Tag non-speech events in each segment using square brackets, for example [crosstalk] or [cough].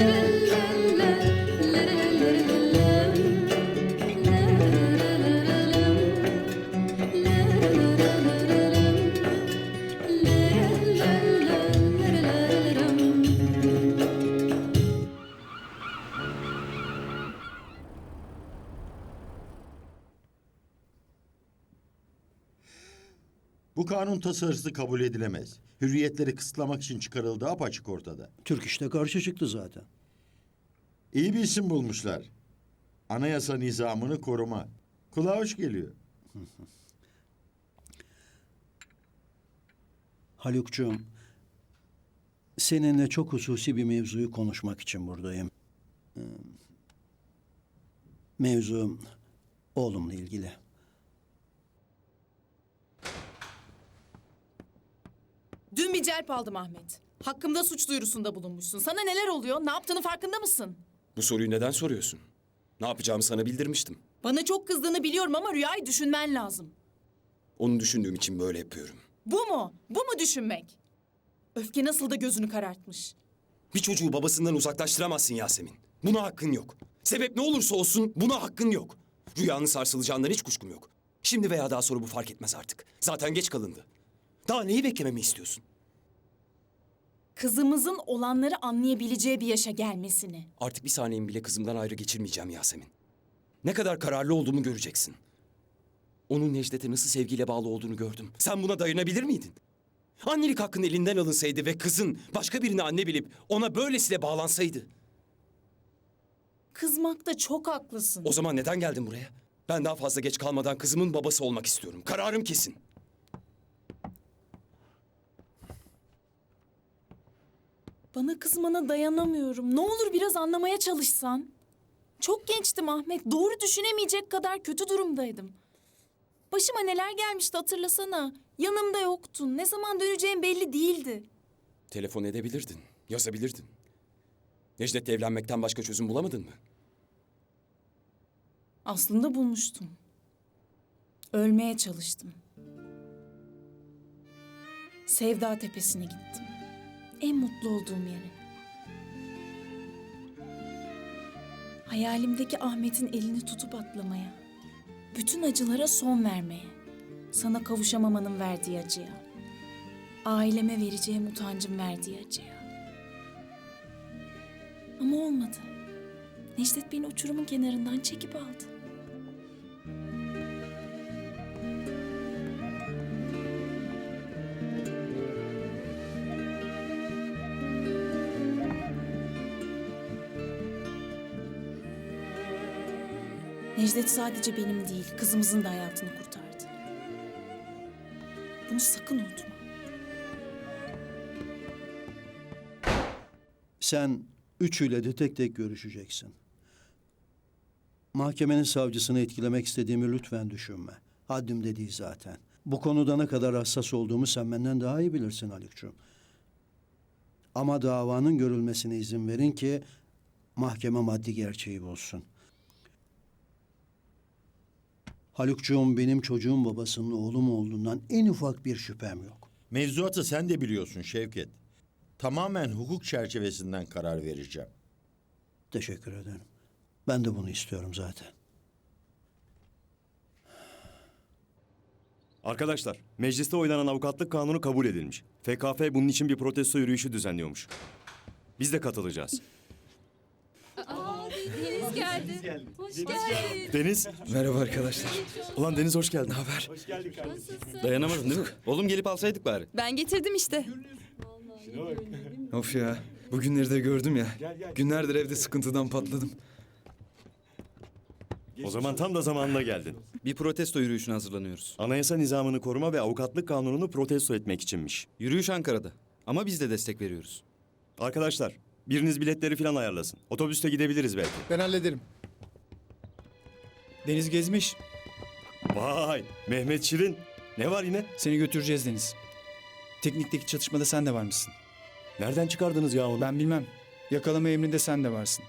Hallelujah. Kanun tasarısı kabul edilemez. Hürriyetleri kısıtlamak için çıkarıldığı apaçık ortada. Türk işte karşı çıktı zaten. İyi bir isim bulmuşlar. Anayasa nizamını koruma. Kulağa hoş geliyor. [laughs] Haluk'cuğum, seninle çok hususi bir mevzuyu konuşmak için buradayım. Ee, Mevzu oğlumla ilgili. Bir celp aldım Ahmet. Hakkımda suç duyurusunda bulunmuşsun. Sana neler oluyor? Ne yaptığını farkında mısın? Bu soruyu neden soruyorsun? Ne yapacağımı sana bildirmiştim. Bana çok kızdığını biliyorum ama rüyayı düşünmen lazım. Onu düşündüğüm için böyle yapıyorum. Bu mu? Bu mu düşünmek? Öfke nasıl da gözünü karartmış. Bir çocuğu babasından uzaklaştıramazsın Yasemin. Buna hakkın yok. Sebep ne olursa olsun buna hakkın yok. Rüyanın sarsılacağından hiç kuşkum yok. Şimdi veya daha sonra bu fark etmez artık. Zaten geç kalındı. Daha neyi beklememi istiyorsun? Kızımızın olanları anlayabileceği bir yaşa gelmesini. Artık bir saniyemi bile kızımdan ayrı geçirmeyeceğim Yasemin. Ne kadar kararlı olduğumu göreceksin. Onun Necdet'e nasıl sevgiyle bağlı olduğunu gördüm. Sen buna dayanabilir miydin? Annelik hakkın elinden alınsaydı ve kızın başka birine anne bilip ona böylesine bağlansaydı. Kızmakta çok haklısın. O zaman neden geldin buraya? Ben daha fazla geç kalmadan kızımın babası olmak istiyorum. Kararım kesin. Bana kızmana dayanamıyorum. Ne olur biraz anlamaya çalışsan. Çok gençtim Ahmet. Doğru düşünemeyecek kadar kötü durumdaydım. Başıma neler gelmişti hatırlasana. Yanımda yoktun. Ne zaman döneceğim belli değildi. Telefon edebilirdin, yazabilirdin. Necdet'le evlenmekten başka çözüm bulamadın mı? Aslında bulmuştum. Ölmeye çalıştım. Sevda Tepesi'ne gittim. En mutlu olduğum yere. Hayalimdeki Ahmet'in elini tutup atlamaya. Bütün acılara son vermeye. Sana kavuşamamanın verdiği acıya. Aileme vereceğim utancın verdiği acıya. Ama olmadı. Necdet beni uçurumun kenarından çekip aldı. Necdet sadece benim değil, kızımızın da hayatını kurtardı. Bunu sakın unutma. Sen üçüyle de tek tek görüşeceksin. Mahkemenin savcısını etkilemek istediğimi lütfen düşünme. Haddim de değil zaten. Bu konuda ne kadar hassas olduğumu sen benden daha iyi bilirsin Haluk'cuğum. Ama davanın görülmesine izin verin ki mahkeme maddi gerçeği bulsun. Haluk'cuğum benim çocuğum babasının oğlum olduğundan en ufak bir şüphem yok. Mevzuatı sen de biliyorsun Şevket. Tamamen hukuk çerçevesinden karar vereceğim. Teşekkür ederim. Ben de bunu istiyorum zaten. Arkadaşlar, mecliste oylanan avukatlık kanunu kabul edilmiş. FKF bunun için bir protesto yürüyüşü düzenliyormuş. Biz de katılacağız. Deniz geldi. Hoş geldin. Deniz, Merhaba arkadaşlar. ulan Deniz hoş geldin. haber? Nasılsın? Dayanamadın değil mi? Oğlum gelip alsaydık bari. Ben getirdim işte. Of ya. Bugünleri de gördüm ya. Günlerdir evde sıkıntıdan patladım. O zaman tam da zamanında geldin. Bir protesto yürüyüşüne hazırlanıyoruz. Anayasa nizamını koruma ve avukatlık kanununu protesto etmek içinmiş. Yürüyüş Ankara'da. Ama biz de destek veriyoruz. Arkadaşlar, biriniz biletleri falan ayarlasın. Otobüste gidebiliriz belki. Ben hallederim. Deniz gezmiş. Vay, Mehmet Şirin. Ne var yine? Seni götüreceğiz Deniz. Teknikteki çatışmada sen de var mısın? Nereden çıkardınız ya onu? Ben bilmem. Yakalama emrinde sen de varsın.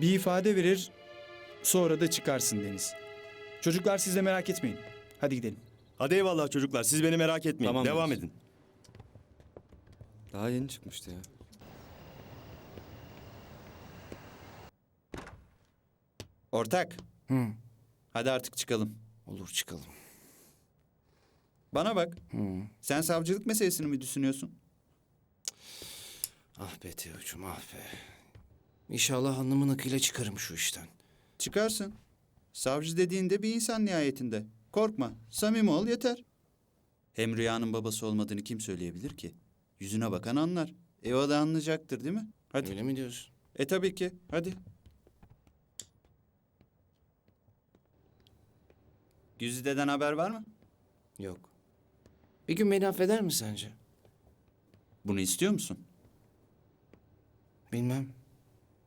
Bir ifade verir, sonra da çıkarsın Deniz. Çocuklar siz de merak etmeyin. Hadi gidelim. Hadi eyvallah çocuklar, siz beni merak etmeyin. Tamam, Devam Deniz. edin. Daha yeni çıkmıştı ya. Ortak. Hı. Hadi artık çıkalım. Olur çıkalım. Bana bak. Sen savcılık meselesini mi düşünüyorsun? Ah be Teocuğum ah be. İnşallah hanımın akıyla çıkarım şu işten. Çıkarsın. Savcı dediğinde bir insan nihayetinde. Korkma. Samimi ol yeter. Hem Rüya'nın babası olmadığını kim söyleyebilir ki? Yüzüne bakan anlar. E o da anlayacaktır değil mi? Hadi. Öyle mi diyorsun? E tabii ki. Hadi. Güzide'den haber var mı? Yok. Bir gün beni affeder mi sence? Bunu istiyor musun? Bilmem.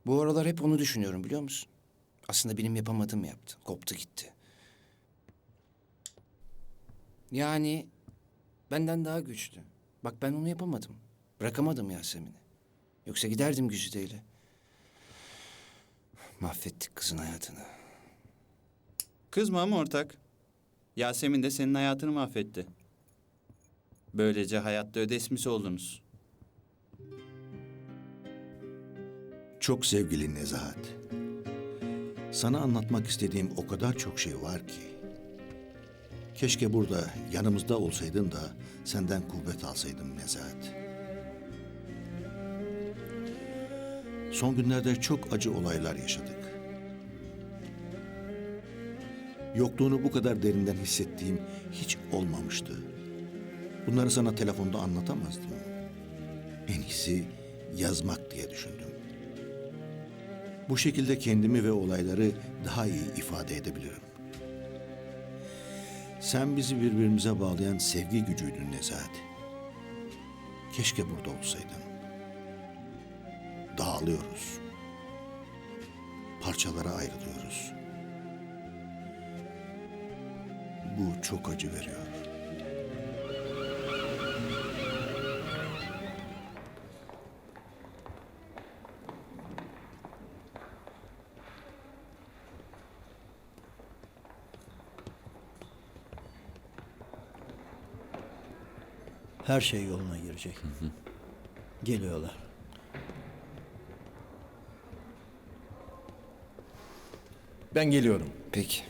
Bu aralar hep onu düşünüyorum biliyor musun? Aslında benim yapamadığımı yaptı. Koptu gitti. Yani benden daha güçlü. Bak ben onu yapamadım. Bırakamadım Yasemin'i. Yoksa giderdim Güzide'yle. Mahvettik kızın hayatını. Kızma ama ortak. Yasemin de senin hayatını mahvetti. Böylece hayatta ödesmisi oldunuz. Çok sevgili Nezahat. Sana anlatmak istediğim o kadar çok şey var ki. Keşke burada yanımızda olsaydın da senden kuvvet alsaydım Nezahat. Son günlerde çok acı olaylar yaşadık. Yokluğunu bu kadar derinden hissettiğim hiç olmamıştı. Bunları sana telefonda anlatamazdım. En iyisi yazmak diye düşündüm. Bu şekilde kendimi ve olayları daha iyi ifade edebilirim. Sen bizi birbirimize bağlayan sevgi gücüydün Nezahat. Keşke burada olsaydın. Dağılıyoruz. Parçalara ayrılıyoruz. Bu çok acı veriyor. Her şey yoluna girecek. Geliyorlar. Ben geliyorum. Peki.